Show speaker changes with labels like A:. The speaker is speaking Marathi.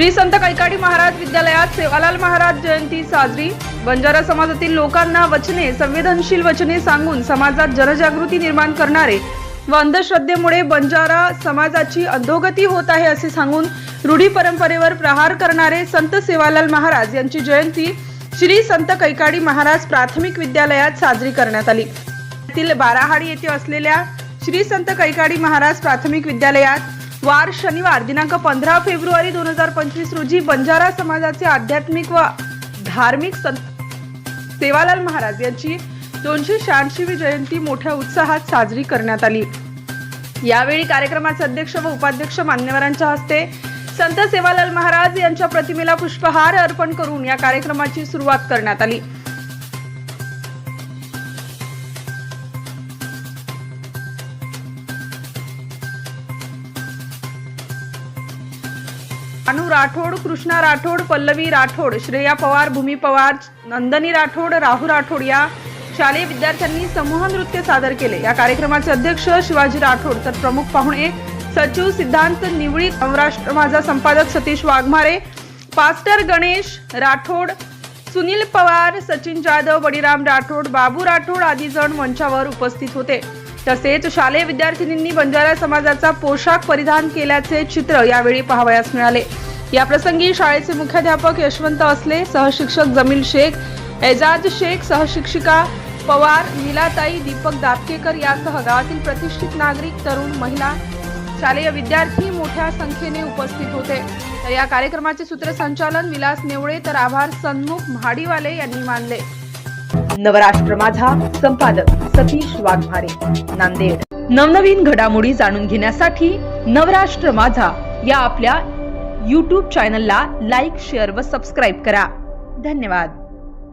A: श्री संत कैकाडी महाराज विद्यालयात सेवालाल महाराज जयंती साजरी. बंजारा समाजातील लोकांना वचने संवेदनशील वचने सांगून समाजात जनजागृती निर्माण करणारे व अंधश्रद्धेमुळे बंजारा समाजाची अधोगती होत आहे असे सांगून रूढी परंपरेवर प्रहार करणारे संत सेवालाल महाराज यांची जयंती श्री संत कैकाडी महाराज प्राथमिक विद्यालयात साजरी करण्यात आली. बाराहाडी येथे असलेल्या श्री संत कैकाडी महाराज प्राथमिक विद्यालयात वार शनिवार दिनांक पंधरा फेब्रुवारी दोन हजार पंचवीस रोजी बंजारा समाजाचे आध्यात्मिक व धार्मिक संत सेवालाल महाराज यांची दोनशे शहाऐंशीवी जयंती मोठ्या उत्साहात साजरी करण्यात आली. यावेळी कार्यक्रमाचे अध्यक्ष व उपाध्यक्ष मान्यवरांच्या हस्ते संत सेवालाल महाराज यांच्या प्रतिमेला पुष्पहार अर्पण करून या कार्यक्रमाची सुरुवात करण्यात आली. अनु राठोड कृष्णा राठोड पल्लवी राठोड श्रेया पवार भूमी पवार नंदनी राठोड राहू राठोड या शालेय विद्यार्थ्यांनी समूह नृत्य सादर केले. या कार्यक्रमाचे अध्यक्ष शिवाजी राठोड. तर प्रमुख पाहुणे सचिव सिद्धांत निवळी महाराष्ट्र माझा संपादक सतीश वाघमारे पास्टर गणेश राठोड सुनील पवार सचिन जाधव बळीराम राठोड बाबू राठोड आदी जण मंचावर उपस्थित होते. तसेच शालेय विद्यार्थिनींनी बंजारा समाजाचा पोशाख परिधान केल्याचे चित्र यावेळी पाहावयास मिळाले. या प्रसंगी शाळेचे मुख्याध्यापक यशवंत असले सहशिक्षक जमील शेख एजाज शेख सहशिक्षिका पवार नीलाताई दीपक दापकेकर यासह गावातील प्रतिष्ठित नागरिक तरुण महिला शालेय विद्यार्थी मोठ्या संख्येने उपस्थित होते. तर या कार्यक्रमाचे सूत्रसंचालन विलास नेवळे तर आभार सन्मुख महाडीवाले यांनी मानले. नवराष्ट्र माझा संपादक सतीश वाघमारे नांदेड. नवनवीन घडामोडी जाणून घेण्यासाठी नवराष्ट्र माझा या आपल्या यूट्यूब चॅनलला लाईक शेअर व सबस्क्राईब करा. धन्यवाद.